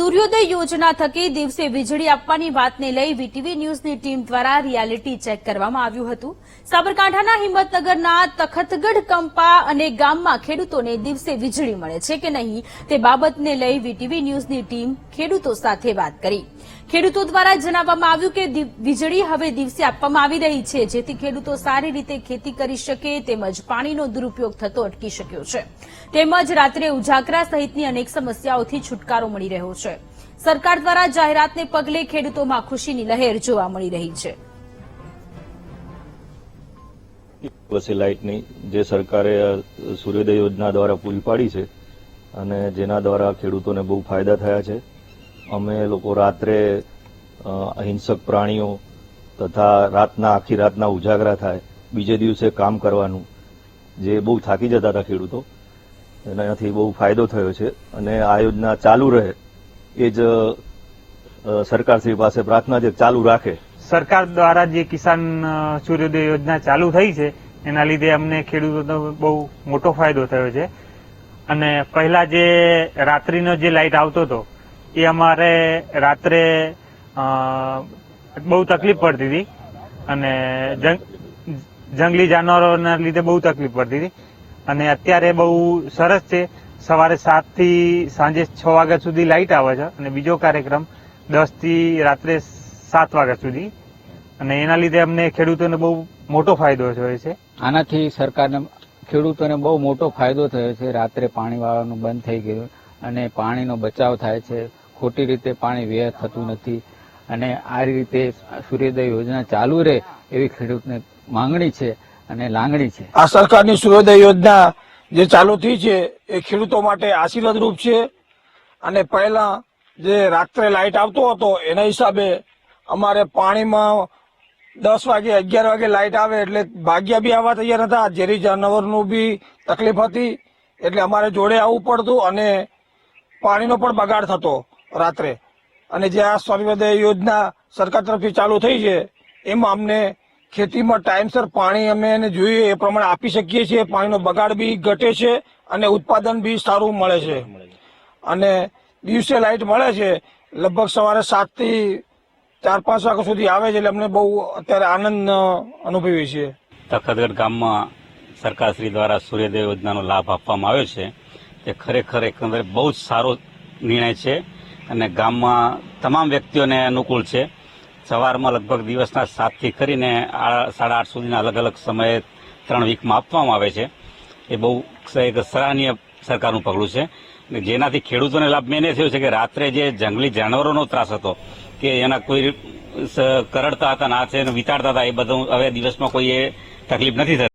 સૂર્યોદય યોજના થકી દિવસે વીજળી આપવાની વાતને લઈ વીટીવી ન્યૂઝની ટીમ દ્વારા રિયાલિટી ચેક કરવામાં આવ્યું હતું. સાબરકાંઠાના હિંમતનગરના તખતગઢ કંપા અને ગામમાં ખેડૂતોને દિવસે વીજળી મળે છે કે નહીં તે બાબતને લઈ વીટીવી ન્યૂઝની ટીમ ખેડૂતો સાથે વાત કરી. ખેડૂતો દ્વારા જણાવવામાં આવ્યું કે વીજળી હવે દિવસે આપવામાં આવી રહી છે, જેથી ખેડૂતો સારી રીતે ખેતી કરી શકે તેમજ પાણીનો દુરુપયોગ થતો અટકી શક્યો છે. તેમજ રાત્રે ઉજાગરા સહિતની અનેક સમસ્યાઓથી છુટકારો મળી રહ્યો છે. સરકાર દ્વારા જાહેરાતને પગલે ખેડૂતોમાં ખુશીની લહેર જોવા મળી રહી છે. લાઇટની જે સરકારે સૂર્યોદય યોજના દ્વારા પૂરી પાડી છે અને જેના દ્વારા ખેડૂતોને બહુ ફાયદા થયા છે. અમે લોકો રાત્રે અહિંસક પ્રાણીઓ તથા રાતના, આખી રાતના ઉજાગરા થાય. બીજે દિવસે કામ કરવાનું, જે બહુ થાકી જતા હતા ખેડૂતો, એનાથી બહુ ફાયદો થયો છે. અને આ યોજના ચાલુ રહે એ જ સરકારશ્રી પાસે પ્રાર્થના છે, ચાલુ રાખે. સરકાર દ્વારા જે કિસાન સૂર્યોદય યોજના ચાલુ થઈ છે, એના લીધે અમને ખેડૂતોનો બહુ મોટો ફાયદો થયો છે. અને પહેલા જે રાત્રિનો જે લાઇટ આવતો હતો એ અમારે રાત્રે બહુ તકલીફ પડતી હતી. અને જંગ- જંગલી જાનવરોના લીધે બહુ તકલીફ પડતી હતી. અને અત્યારે બહુ સરસ છે. સવારે સાતથી સાંજે છ વાગ્યા સુધી લાઇટ આવે છે. અને બીજો કાર્યક્રમ દસથી રાત્રે સાત વાગ્યા સુધી. અને એના લીધે અમને ખેડૂતોને બહુ મોટો ફાયદો થયો છે. આનાથી સરકારને ખેડૂતોને બહુ મોટો ફાયદો થયો છે. રાત્રે પાણી વાળવાનું બંધ થઈ ગયું અને પાણીનો બચાવ થાય છે. ખોટી રીતે પાણી વ્યય થતું નથી અને આ રીતે સૂર્યોદય યોજના ચાલુ રહે એવી ખેડૂતને માંગણી છે અને લાગણી છે. આ સરકારની સૂર્યોદય યોજના જે ચાલુ થઈ છે એ ખેડૂતો માટે આશીર્વાદરૂપ છે અને પહેલા જે રાત્રે લાઇટ આવતો હતો એના હિસાબે અમારે પાણીમાં દસ વાગે, અગિયાર વાગે લાઇટ આવે એટલે ભાગ્યા બી આવવા તૈયાર હતા. ઝેરી જાનવરનું બી તકલીફ હતી એટલે અમારે જોડે આવવું પડતું અને પાણીનો પણ બગાડ થતો. રાત્રે. અને જે આ સૂર્યોદય યોજના સરકાર તરફથી ચાલુ થઈ છે, એમાં અમને ખેતીમાં ટાઈમસર પાણી અમે એને જોઈએ, એ પ્રમાણે આપી શકીએ છીએ. પાણીનો બગાડ બી ઘટે છે અને ઉત્પાદન બી સારું મળે છે. અને દિવસે લાઇટ મળે છે. લગભગ સવારે સાતથી ચાર, પાંચ વાગ્યા સુધી આવે છે એટલે અમને બહુ અત્યારે આનંદ અનુભવીએ છીએ. તખતગઢ ગામમાં સરકારશ્રી દ્વારા સૂર્યોદય યોજનાનો લાભ આપવામાં આવ્યો છે. તે ખરેખર એકંદરે બહુ જ સારો નિર્ણય છે. અને ગામમાં તમામ વ્યક્તિઓને અનુકૂળ છે. સવારમાં લગભગ દિવસના સાતથી કરીને સાડા આઠ સુધીના અલગ અલગ સમયે ત્રણ વીકમાં આપવામાં આવે છે. એ બહુ એક સરાહનીય સરકારનું પગલું છે. જેનાથી ખેડૂતોને લાભ મેને થયો છે કે રાત્રે જે જંગલી જાનવરોનો ત્રાસ હતો, કે એના કોઈ કરડતા હતા, ના છે વિતાડતા હતા, એ બધું હવે દિવસમાં કોઈ એ તકલીફ નથી થતી.